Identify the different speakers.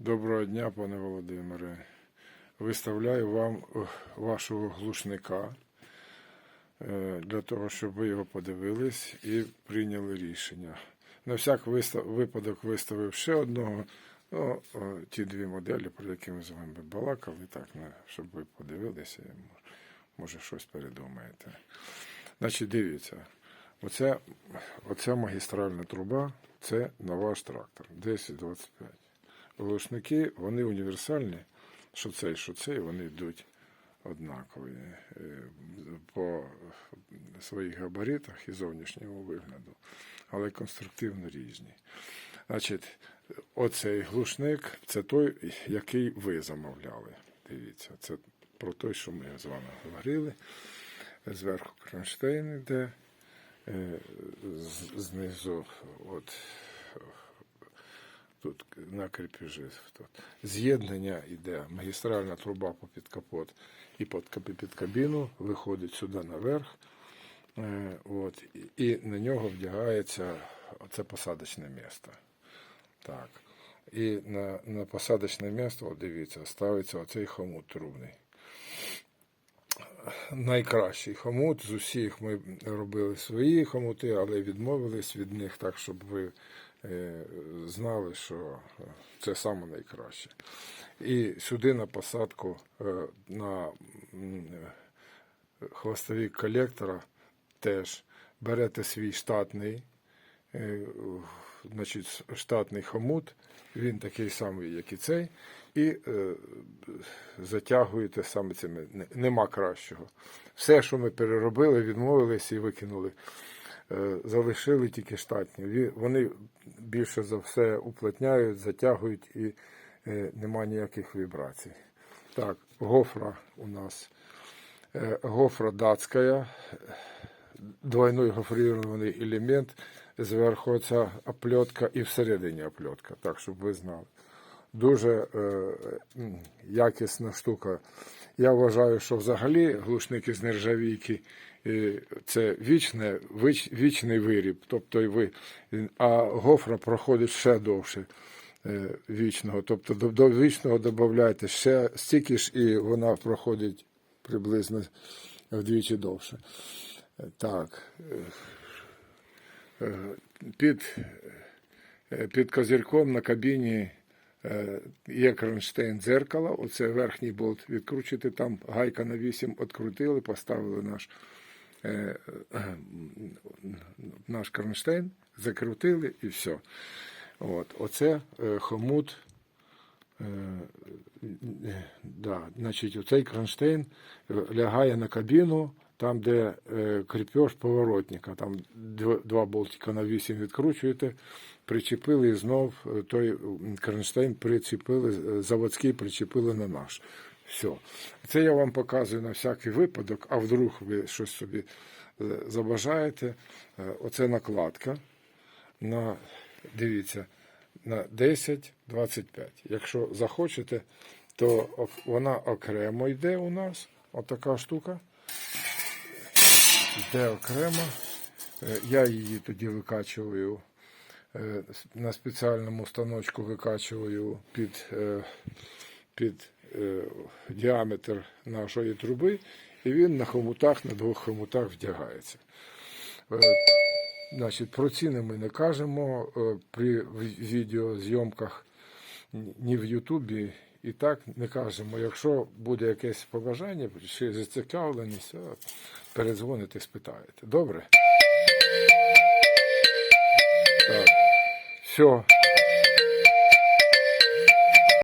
Speaker 1: Доброго дня, пане Володимире. Виставляю вам е, вашого глушника е, для того, щоб ви його подивились і прийняли рішення. На всяк випадок виставив ще одного. Ну, ті дві моделі, про які ми з вами балакали, так, щоб ви подивилися, може щось передумаєте. Значить, дивіться, оця, оця магістральна труба це на ваш трактор 1025. Глушники, вони універсальні, що цей, що цей, вони йдуть однакові е, по своїх габаритах і зовнішньому вигляду, але конструктивно різні. Значить, оцей глушник це той, який ви замовляли. Дивіться, це про той, що ми з вами говорили. Зверху кронштейн йде, е, знизу от тут на крепежі. Тут. З'єднання йде, магістральна труба під капот і під, кабіну, виходить сюди наверх. Е, От, і- на нього вдягається це посадочне місце. Так. І на, на посадочне місце, от дивіться, ставиться оцей хомут трубний. Найкращий хомут з усіх ми робили свої хомути, але відмовились від них так, щоб ви знали, що е, це саме найкраще. І сюди на посадку е, на е, колектора теж берете свій штатний, е, значить, штатний хомут, він такий самий, як і цей, і е, затягуєте саме цими. Нема кращого. Все, що ми переробили, відмовились і викинули. Е, Залишили тільки штатні. Вони більше за все уплотняють, затягують і е, нема ніяких вібрацій. Так, гофра у нас. Е, Гофра датська, двойной гофрирований елемент, зверху ця оплетка і всередині оплетка, так, щоб ви знали. Дуже е, якісна штука. Я вважаю, що взагалі глушники з нержавійки е, це вічне, віч, вічний виріб. Тобто ви, а гофра проходить ще довше е, вічного. Тобто до, вічного додавайте ще стільки ж, і вона проходить приблизно вдвічі довше. Е, Так. Під, під козирком на кабіні є кронштейн дзеркала. Оце верхній болт відкручуєте, там гайка на 8 відкрутили, поставили наш, е, е, наш кронштейн, закрутили і все. От, оце е, хомут. Е, е, да, значить, оцей кронштейн е, лягає на кабіну, там, де е, кріпеж поворотника, там дв- два болтика на 8 відкручуєте, причепили і знов е, той кронштейн причепили, е, заводський причепили на наш. Все. Це я вам показую на всякий випадок, а вдруг ви щось собі забажаєте. Оце накладка на, дивіться, на 10-25. Якщо захочете, то вона окремо йде у нас. Отака штука. Йде окремо. Е, Я її тоді викачую е, на спеціальному станочку викачую під, е, під діаметр нашої труби, і він на хомутах, на двох хомутах вдягається. Значить, про ціни ми не кажемо при відеозйомках ні- в Ютубі. І так не кажемо. Якщо буде якесь побажання чи зацікавленість, передзвоните, спитаєте. Добре? Так. Все.